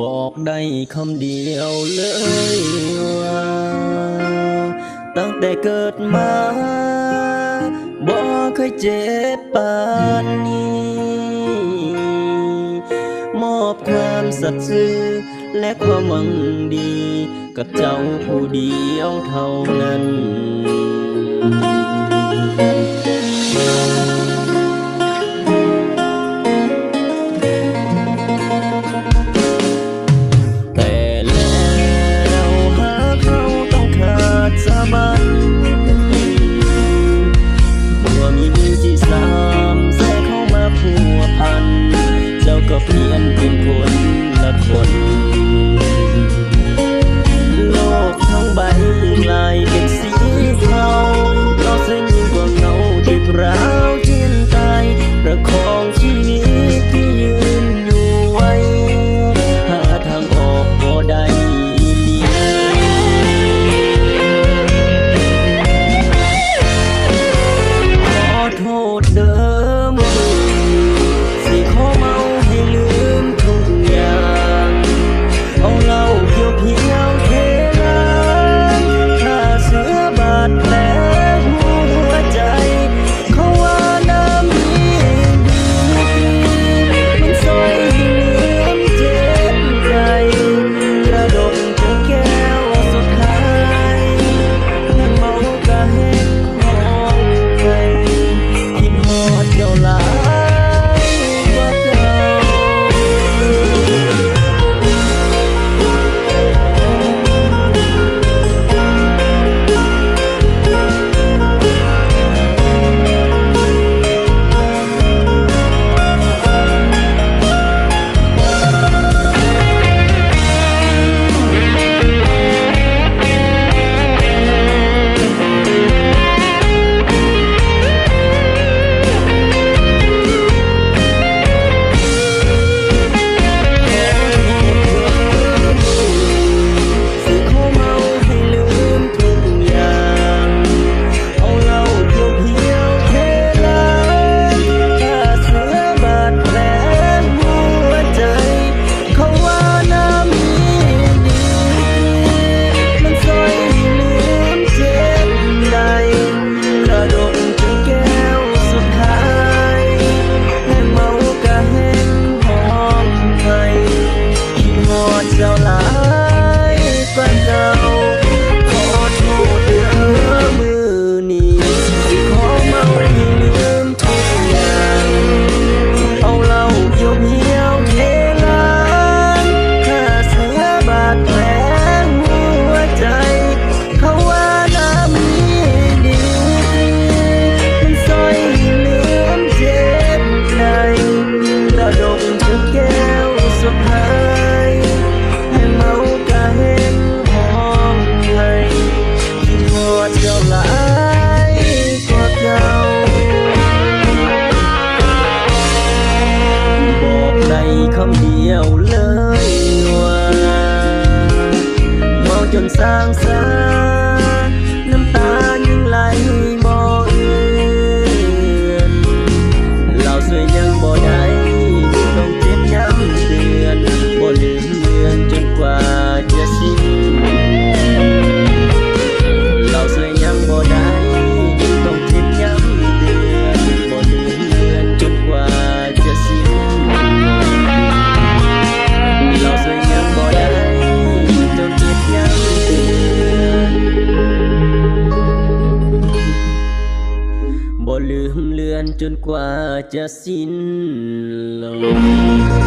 บอกได้คำเดียวเลยว่า ตั้งแต่เกิดมาบอกเคยเจ็บปานนี้ มอบความสัตย์ซื่อและความหวังดี กับเจ้าผู้เดียวเท่านั้น be nhiều lời hoa mau tròn sang sáng จนกว่าจะสิ้นลม